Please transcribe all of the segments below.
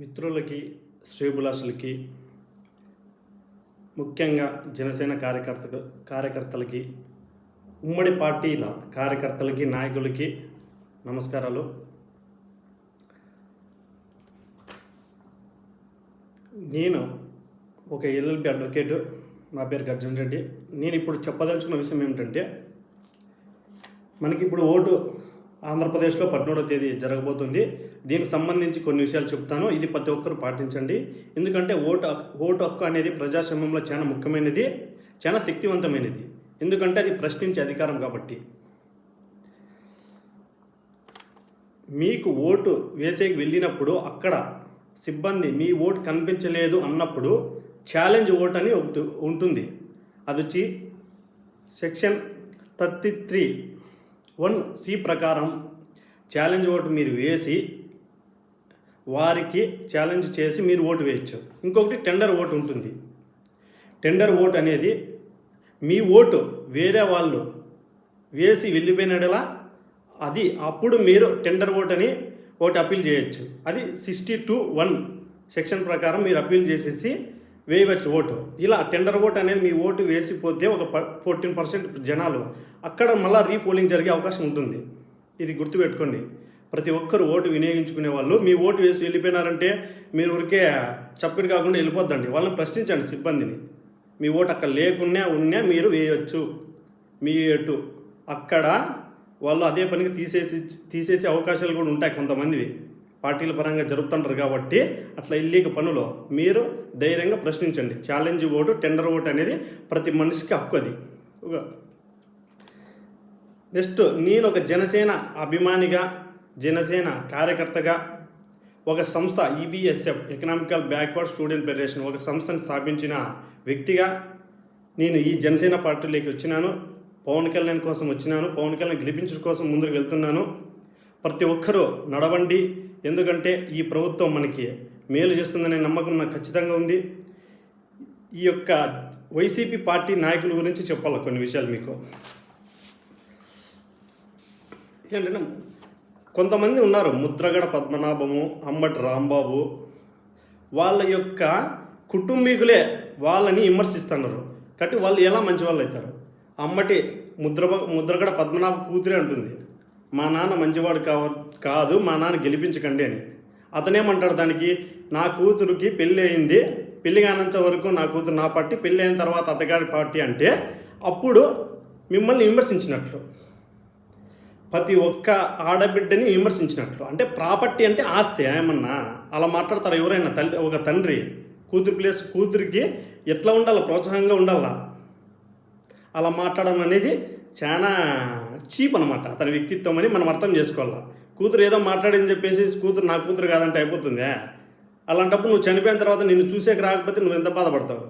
మిత్రులకి శ్రీభులాసులకి ముఖ్యంగా జనసేన కార్యకర్త కార్యకర్తలకి ఉమ్మడి పార్టీల కార్యకర్తలకి నాయకులకి నమస్కారాలు. నేను ఒక ఎల్ఎల్బి అడ్వకేట్ నా పేరు గర్జన్ రెడ్డి. నేను ఇప్పుడు చెప్పదలుచుకున్న విషయం ఏమిటంటే మనకి ఇప్పుడు ఓటు ఆంధ్రప్రదేశ్లో పద్మూడవ తేదీ జరగబోతుంది. దీనికి సంబంధించి కొన్ని విషయాలు చెప్తాను. ఇది ప్రతి ఒక్కరు పాటించండి. ఎందుకంటే ఓటు హక్కు- ఓటు హక్కు అనేది ప్రజాస్వామ్యంలో చాలా ముఖ్యమైనది చాలా శక్తివంతమైనది. ఎందుకంటే అది ప్రశ్నించే అధికారం కాబట్టి. మీకు ఓటు వేసేకి వెళ్ళినప్పుడు అక్కడ సిబ్బంది మీ ఓటు కనిపించలేదు అన్నప్పుడు ఛాలెంజ్ ఓట్ అని ఒకటి ఉంటుంది. అది వచ్చి section thirty three one C ప్రకారం ఛాలెంజ్ ఓటు మీరు వేసి వారికి ఛాలెంజ్ చేసి మీరు ఓటు వేయచ్చు. ఇంకొకటి టెండర్ ఓటు ఉంటుంది. టెండర్ ఓటు అనేది మీ ఓటు వేరే వాళ్ళు వేసి వెళ్ళిపోయినడలా అది అప్పుడు మీరు టెండర్ ఓట్ అని ఓటు అప్పీల్ చేయొచ్చు. అది సిక్స్టీ టూ వన్ సెక్షన్ ప్రకారం మీరు అప్పీల్ చేసేసి వేయవచ్చు ఓటు. ఇలా టెండర్ ఓటు అనేది మీ ఓటు వేసిపోతే ఒక ఫోర్టీన్ పర్సెంట్ జనాలు అక్కడ మళ్ళీ రీపోలింగ్ జరిగే అవకాశం ఉంటుంది. ఇది గుర్తుపెట్టుకోండి. ప్రతి ఒక్కరు ఓటు వినియోగించుకునే వాళ్ళు మీ ఓటు వేసి వెళ్ళిపోయినారంటే మీరు ఊరికే చప్పుడు కాకుండా వెళ్ళిపోద్దండి. వాళ్ళని ప్రశ్నించండి సిబ్బందిని. మీ ఓటు అక్కడ లేకున్నా ఉన్నా మీరు వేయవచ్చు మీ ఓటు అక్కడ వాళ్ళు అదే పనికి తీసేసి తీసేసే అవకాశాలు కూడా ఉంటాయి కొంతమందివి. పార్టీల పరంగా జరుపుతుంటారు కాబట్టి అట్లా ఇల్లీగ పనులు మీరు ధైర్యంగా ప్రశ్నించండి. ఛాలెంజ్ ఓటు టెండర్ ఓటు అనేది ప్రతి మనిషికి హక్కు అది. ఒక నెక్స్ట్ నేను ఒక జనసేన అభిమానిగా జనసేన కార్యకర్తగా ఒక సంస్థ EBSF economical backward student federation ఒక సంస్థను స్థాపించిన వ్యక్తిగా నేను ఈ జనసేన పార్టీలోకి వచ్చినాను. పవన్ కళ్యాణ్ కోసం వచ్చినాను. పవన్ కళ్యాణ్ గెలిపించడం కోసం ముందుకు వెళ్తున్నాను. ప్రతి ఒక్కరూ నడవండి. ఎందుకంటే ఈ ప్రభుత్వం మనకి మేలు చేస్తుందనే నమ్మకం నాకు ఖచ్చితంగా ఉంది. ఈ యొక్క వైసీపీ పార్టీ నాయకుల గురించి చెప్పాలి కొన్ని విషయాలు మీకు. ఏంటంటే కొంతమంది ఉన్నారు ముద్రగడ పద్మనాభము అంబటి రాంబాబు. వాళ్ళ యొక్క కుటుంబీకులే వాళ్ళని విమర్శిస్తున్నారు. కాబట్టి వాళ్ళు ఎలా మంచి వాళ్ళు అవుతారు? అమ్మటి ముద్ర ముద్రగడ పద్మనాభ కూతురే అంటుంది. మా నాన్న మంచివాడు కావ కాదు మా నాన్న గెలిపించకండి అని. అతనేమంటాడు దానికి నా కూతురుకి పెళ్ళి అయింది పెళ్ళి కానంత వరకు నా కూతురు నా పార్టీ పెళ్ళి అయిన తర్వాత అత్తగారి పార్టీ అంటే అప్పుడు మిమ్మల్ని విమర్శించినట్లు. ప్రతి ఒక్క ఆడబిడ్డని విమర్శించినట్లు. అంటే ప్రాపర్టీ అంటే ఆస్తి ఏమన్నా? అలా మాట్లాడతారు ఎవరైనా? తల్లి ఒక తండ్రి కూతురు ప్లేస్ కూతురికి ఎట్లా ఉండాలి? ప్రోత్సాహంగా ఉండాలా? అలా మాట్లాడడం అనేది చాలా చీప్ అనమాట అతని వ్యక్తిత్వం అని మనం అర్థం చేసుకోవాలా. కూతురు ఏదో మాట్లాడిందని చెప్పేసి కూతురు నా కూతురు కాదంటే అయిపోతుందే అలాంటప్పుడు నువ్వు చనిపోయిన తర్వాత నిన్ను చూసేకి రాకపోతే నువ్వు ఎంత బాధపడతావు?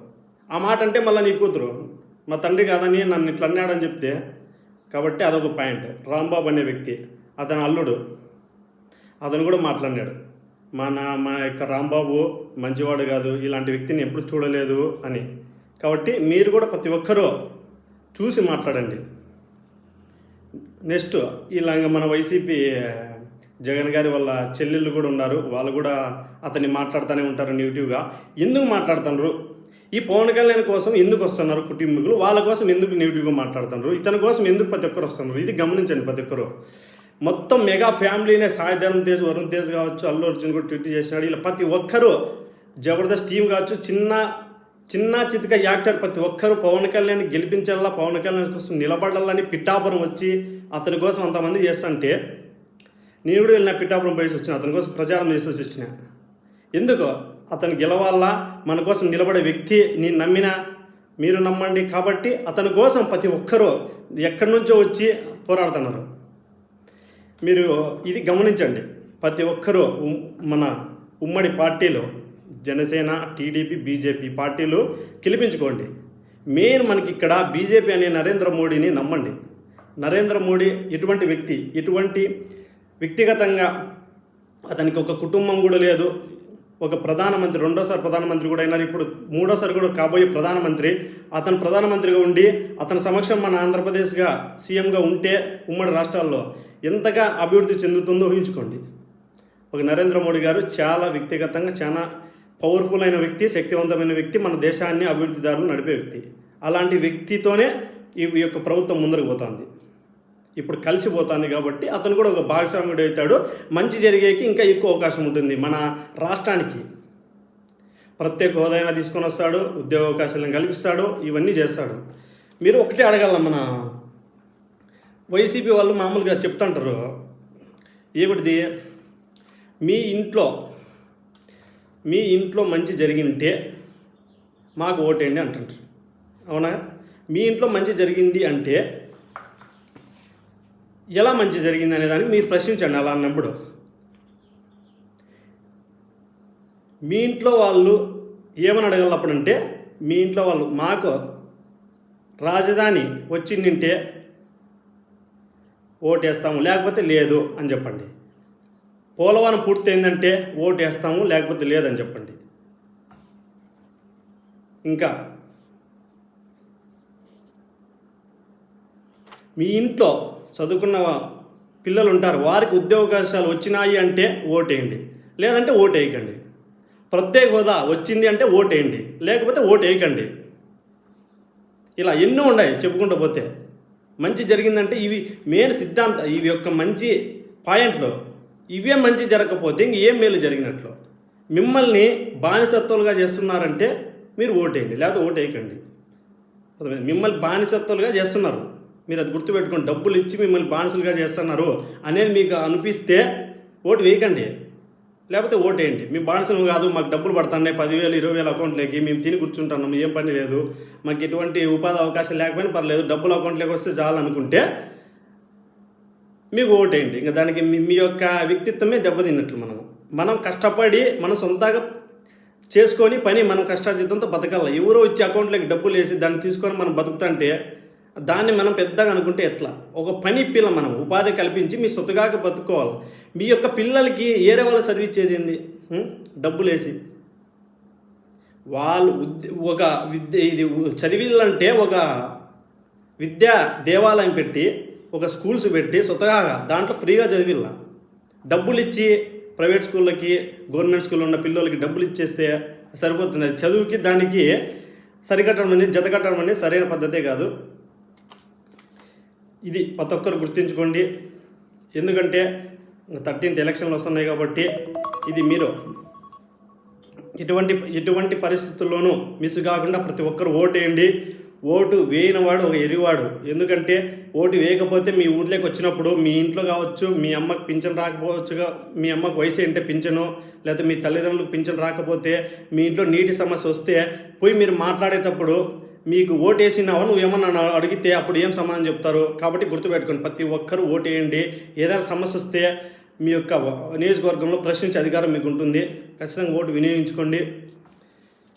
ఆ మాట అంటే మళ్ళీ నీ కూతురు మా తండ్రి కాదని నన్ను ఇట్లా అన్నాడని చెప్తే కాబట్టి అదొక పాయింట్. రాంబాబు అనే వ్యక్తి అతని అల్లుడు అతను కూడా మాట్లాడినాడు. మా నా మా యొక్క రాంబాబు మంచివాడు కాదు ఇలాంటి వ్యక్తిని ఎప్పుడు చూడలేదు అని. కాబట్టి మీరు కూడా ప్రతి ఒక్కరూ చూసి మాట్లాడండి. నెక్స్ట్ ఇలాగ మన వైసీపీ జగన్ గారి వాళ్ళ చెల్లెళ్ళు కూడా ఉన్నారు. వాళ్ళు కూడా అతన్ని మాట్లాడుతూనే ఉంటారు నెగిటివ్గా. ఎందుకు మాట్లాడుతున్నారు ఈ పవన్ కళ్యాణ్ కోసం ఎందుకు వస్తున్నారు కుటుంబీకులు? వాళ్ళ కోసం ఎందుకు నెగిటివ్గా మాట్లాడుతున్నారు ఇతని కోసం ఎందుకు ప్రతి ఒక్కరు వస్తున్నారు? ఇది గమనించండి ప్రతి ఒక్కరు. మొత్తం మెగా ఫ్యామిలీనే సాయి తేజ్ వరుణ్ తేజ్ కావచ్చు అల్లు అర్జున్ కూడా ట్వీట్ చేసినాడు. ఇలా ప్రతి ఒక్కరూ జబర్దస్త్ టీం కావచ్చు చిన్న చిన్న చితిక యాక్టర్ ప్రతి ఒక్కరూ పవన్ కళ్యాణ్ గెలిపించాలా పవన్ కళ్యాణ్ కోసం నిలబడాలని పిఠాపురం వచ్చి అతని కోసం అంతమంది చేస్తుంటే నేను కూడా వెళ్ళిన పిఠాపురం పోయేసి వచ్చిన అతని కోసం ప్రచారం చేసి వచ్చి వచ్చిన. ఎందుకు? అతను గెలవాలా? మన కోసం నిలబడే వ్యక్తి నేను నమ్మిన? మీరు నమ్మండి కాబట్టి అతని కోసం ప్రతి ఒక్కరూ ఎక్కడి నుంచో వచ్చి పోరాడుతున్నారు. మీరు ఇది గమనించండి. ప్రతి ఒక్కరూ ఉమ్- మన ఉమ్మడి పార్టీలో జనసేన టీడీపీ బీజేపీ పార్టీలు గెలిపించుకోండి. మెయిన్ మనకి ఇక్కడ బీజేపీ అనే నరేంద్ర మోడీని నమ్మండి. నరేంద్ర మోడీ ఎటువంటి వ్యక్తి ఎటువంటి వ్యక్తిగతంగా అతనికి ఒక కుటుంబం కూడా లేదు. ఒక ప్రధానమంత్రి రెండోసారి ప్రధానమంత్రి కూడా అయినారు. ఇప్పుడు మూడోసారి కూడా కాబోయే ప్రధానమంత్రి. అతను ప్రధానమంత్రిగా ఉండి అతని సమక్షం మన ఆంధ్రప్రదేశ్గా సీఎంగా ఉంటే ఉమ్మడి రాష్ట్రాల్లో ఎంతగా అభివృద్ధి చెందుతుందో ఊహించుకోండి. ఒక నరేంద్ర మోడీ గారు చాలా వ్యక్తిగతంగా చాలా పవర్ఫుల్ అయిన వ్యక్తి శక్తివంతమైన వ్యక్తి మన దేశాన్ని అభివృద్ధి దారులు నడిపే వ్యక్తి. అలాంటి వ్యక్తితోనే ఈ యొక్క ప్రభుత్వం ముందరకు పోతుంది. ఇప్పుడు కలిసిపోతుంది కాబట్టి అతను కూడా ఒక భాగస్వామ్యుడు అవుతాడు. మంచి జరిగేకి ఇంకా ఎక్కువ అవకాశం ఉంటుంది మన రాష్ట్రానికి. ప్రత్యేక హోదాయినా తీసుకొని వస్తాడు ఉద్యోగ అవకాశాలను కల్పిస్తాడు ఇవన్నీ చేస్తాడు. మీరు ఒకటే అడగల మన వైసీపీ వాళ్ళు మామూలుగా చెప్తుంటారు ఏమిటిది? మీ ఇంట్లో మీ ఇంట్లో మంచి జరిగింటే మాకు ఓటేయండి అంటుంటారు అవునా? మీ ఇంట్లో మంచి జరిగింది అంటే ఎలా మంచి జరిగింది అనే దానికి మీరు ప్రశ్నించండి అలా అన్నప్పుడు. మీ ఇంట్లో వాళ్ళు ఏమని అడగలప్పుడంటే మీ ఇంట్లో వాళ్ళు మాకు రాజధాని వచ్చిందంటే ఓటేస్తాము లేకపోతే లేదు అని చెప్పండి. పోలవరం పూర్తయిందంటే ఓటు వేస్తాము లేకపోతే లేదని చెప్పండి. ఇంకా మీ ఇంట్లో చదువుకున్న పిల్లలు ఉంటారు వారికి ఉద్యోగావకాశాలు వచ్చినాయి అంటే ఓటేయండి లేదంటే ఓటు వేయకండి ప్రత్యేక హోదా వచ్చింది అంటే ఓటేయండి వేయండి లేకపోతే ఓటు వేయకండి ఇలా ఎన్నో ఉన్నాయి చెప్పుకుంటూ పోతే. మంచి జరిగిందంటే ఇవి మెయిన్ సిద్ధాంత ఇవి యొక్క మంచి పాయింట్లు. ఇవే మంచి జరగకపోతే ఇంక ఏం మేలు జరిగినట్లు? మిమ్మల్ని బానిసత్వాలుగా చేస్తున్నారంటే మీరు ఓటేయండి లేకపోతే ఓటు మిమ్మల్ని బానిసత్వాలుగా చేస్తున్నారు. మీరు అది గుర్తుపెట్టుకోండి డబ్బులు ఇచ్చి మిమ్మల్ని బానిసలుగా చేస్తున్నారు అనేది మీకు అనిపిస్తే ఓటు వేయకండి. లేకపోతే ఓటేయండి. మేము బానిసలు కాదు మాకు డబ్బులు పడుతున్నాయి పదివేలు ఇరవై వేలు అకౌంట్లోకి మేము తిని కూర్చుంటున్నాం ఏం పని లేదు. మాకు ఎటువంటి ఉపాధి అవకాశం లేకపోయినా పర్లేదు డబ్బులు అకౌంట్లోకి వస్తే చాలనుకుంటే మీకు ఓటేయండి. ఇంకా దానికి మీ మీ యొక్క వ్యక్తిత్వమే దెబ్బతిన్నట్లు మనం మనం కష్టపడి మనం సొంతగా చేసుకొని పని మనం కష్టార్జితంతో బతకాలి. ఎవరో వచ్చి అకౌంట్లోకి డబ్బులు వేసి దాన్ని తీసుకొని మనం బతుకుతుంటే దాన్ని మనం పెద్దగా అనుకుంటే ఎట్లా? ఒక పని పిల్ల మనం ఉపాధి కల్పించి మీ సొత్తుగాక బతుకోవాలి. మీ యొక్క పిల్లలకి ఏరే వాళ్ళు చదివించేది ఏంది? డబ్బులు వేసి. వాళ్ళు ఒక విద్య ఇది చదివిల్లంటే ఒక విద్యా దేవాలయం పెట్టి ఒక స్కూల్స్ పెట్టి స్వతహాగా దాంట్లో ఫ్రీగా చదివిల్ల. డబ్బులు ఇచ్చి ప్రైవేట్ స్కూళ్ళకి గవర్నమెంట్ స్కూల్లో ఉన్న పిల్లలకి డబ్బులు ఇచ్చేస్తే సరిపోతుంది. అది చదువుకి దానికి సరికట్టడం అనేది జతకట్టడం అనేది సరైన పద్ధతే కాదు. ఇది ప్రతి ఒక్కరు గుర్తుంచుకోండి. ఎందుకంటే థర్టీన్త్ ఎలక్షన్లు వస్తున్నాయి కాబట్టి ఇది మీరు ఎటువంటి ఎటువంటి పరిస్థితుల్లోనూ మిస్ కాకుండా ప్రతి ఒక్కరు ఓటేయండి. ఓటు వేయనివాడు ఒక ఎరివాడు. ఎందుకంటే ఓటు వేయకపోతే మీ ఊర్లోకి వచ్చినప్పుడు మీ ఇంట్లో కావచ్చు మీ అమ్మకి పింఛన్ రాకపోవచ్చుగా మీ అమ్మకు వయసు ఏంటంటే పింఛను లేకపోతే మీ తల్లిదండ్రులకు పింఛన్ రాకపోతే మీ ఇంట్లో నీటి సమస్య వస్తే పోయి మీరు మాట్లాడేటప్పుడు మీకు ఓటు నువ్వు ఏమన్నా అడిగితే అప్పుడు ఏం సమాధానం చెప్తారు? కాబట్టి గుర్తుపెట్టుకోండి ప్రతి ఒక్కరూ వేయండి. ఏదైనా సమస్య వస్తే మీ యొక్క నియోజకవర్గంలో ప్రశ్నించే అధికారం మీకు ఉంటుంది. ఖచ్చితంగా ఓటు వినియోగించుకోండి.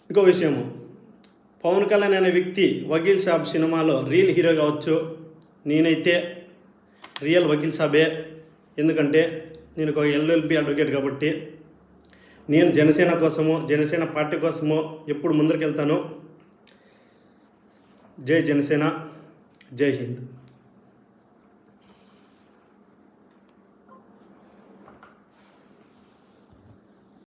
ఇంకో విషయము. పవన్ కళ్యాణ్ అనే వ్యక్తి వకీల్ సాబ్ సినిమాలో రియల్ హీరో కావచ్చు నేనైతే రియల్ వకీల్ సాబే. ఎందుకంటే నేను ఒక ఎల్ఎల్బి అడ్వకేట్ కాబట్టి నేను జనసేన కోసము జనసేన పార్టీ కోసము ఎప్పుడు ముందరికి వెళ్తాను జై జనసేన జై హింద్.